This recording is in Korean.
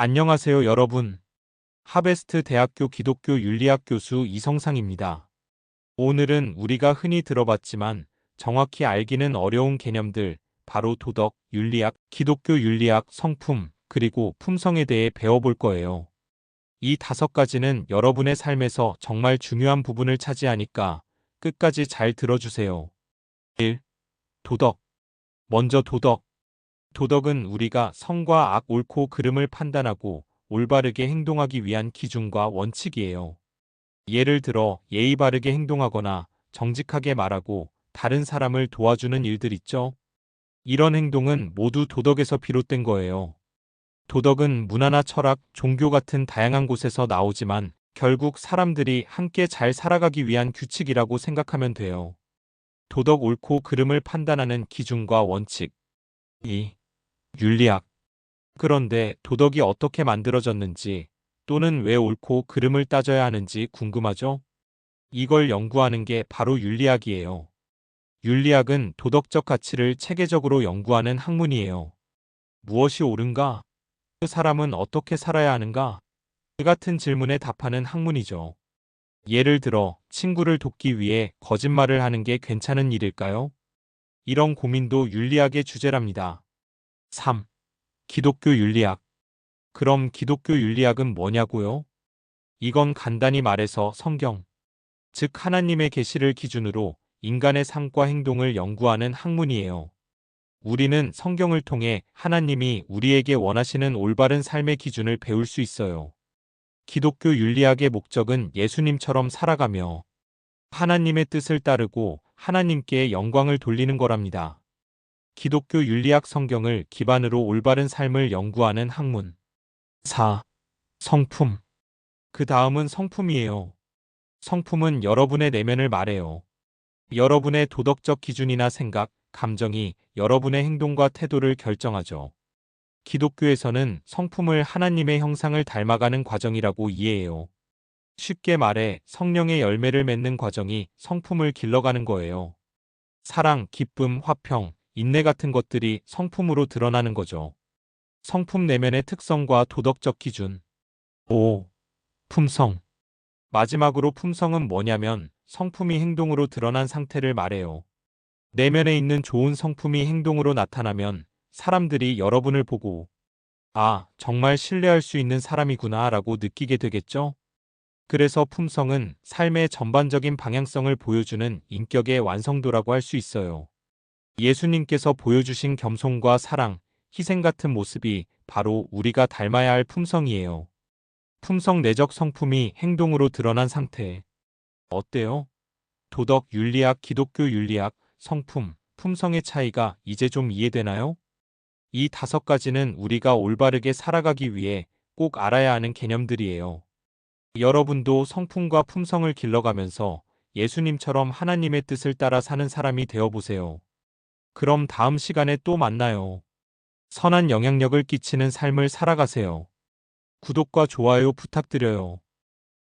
안녕하세요, 여러분. 하베스트 대학교 기독교 윤리학 교수 이성상입니다. 오늘은 우리가 흔히 들어봤지만 정확히 알기는 어려운 개념들, 바로 도덕, 윤리학, 기독교 윤리학, 성품, 그리고 품성에 대해 배워볼 거예요. 이 다섯 가지는 여러분의 삶에서 정말 중요한 부분을 차지하니까 끝까지 잘 들어주세요. 1. 도덕. 먼저 도덕. 도덕은 우리가 성과 악, 옳고 그름을 판단하고 올바르게 행동하기 위한 기준과 원칙이에요. 예를 들어 예의 바르게 행동하거나 정직하게 말하고 다른 사람을 도와주는 일들 있죠? 이런 행동은 모두 도덕에서 비롯된 거예요. 도덕은 문화나 철학, 종교 같은 다양한 곳에서 나오지만 결국 사람들이 함께 잘 살아가기 위한 규칙이라고 생각하면 돼요. 도덕 옳고 그름을 판단하는 기준과 원칙. 2. 윤리학. 그런데 도덕이 어떻게 만들어졌는지 또는 왜 옳고 그름을 따져야 하는지 궁금하죠? 이걸 연구하는 게 바로 윤리학이에요. 윤리학은 도덕적 가치를 체계적으로 연구하는 학문이에요. 무엇이 옳은가? 그 사람은 어떻게 살아야 하는가? 그 같은 질문에 답하는 학문이죠. 예를 들어 친구를 돕기 위해 거짓말을 하는 게 괜찮은 일일까요? 이런 고민도 윤리학의 주제랍니다. 3. 기독교 윤리학. 그럼 기독교 윤리학은 뭐냐고요? 이건 간단히 말해서 성경, 즉 하나님의 계시를 기준으로 인간의 삶과 행동을 연구하는 학문이에요. 우리는 성경을 통해 하나님이 우리에게 원하시는 올바른 삶의 기준을 배울 수 있어요. 기독교 윤리학의 목적은 예수님처럼 살아가며 하나님의 뜻을 따르고 하나님께 영광을 돌리는 거랍니다. 기독교 윤리학 성경을 기반으로 올바른 삶을 연구하는 학문. 4. 성품. 그 다음은 성품이에요. 성품은 여러분의 내면을 말해요. 여러분의 도덕적 기준이나 생각, 감정이 여러분의 행동과 태도를 결정하죠. 기독교에서는 성품을 하나님의 형상을 닮아가는 과정이라고 이해해요. 쉽게 말해 성령의 열매를 맺는 과정이 성품을 길러가는 거예요. 사랑, 기쁨, 화평, 인내 같은 것들이 성품으로 드러나는 거죠. 성품 내면의 특성과 도덕적 기준. 5. 품성. 마지막으로 품성은 뭐냐면 성품이 행동으로 드러난 상태를 말해요. 내면에 있는 좋은 성품이 행동으로 나타나면 사람들이 여러분을 보고 아, 정말 신뢰할 수 있는 사람이구나 라고 느끼게 되겠죠? 그래서 품성은 삶의 전반적인 방향성을 보여주는 인격의 완성도라고 할 수 있어요. 예수님께서 보여주신 겸손과 사랑, 희생 같은 모습이 바로 우리가 닮아야 할 품성이에요. 품성 내적 성품이 행동으로 드러난 상태. 어때요? 도덕 윤리학, 기독교 윤리학, 성품, 품성의 차이가 이제 좀 이해되나요? 이 다섯 가지는 우리가 올바르게 살아가기 위해 꼭 알아야 하는 개념들이에요. 여러분도 성품과 품성을 길러가면서 예수님처럼 하나님의 뜻을 따라 사는 사람이 되어보세요. 그럼 다음 시간에 또 만나요. 선한 영향력을 끼치는 삶을 살아가세요. 구독과 좋아요 부탁드려요.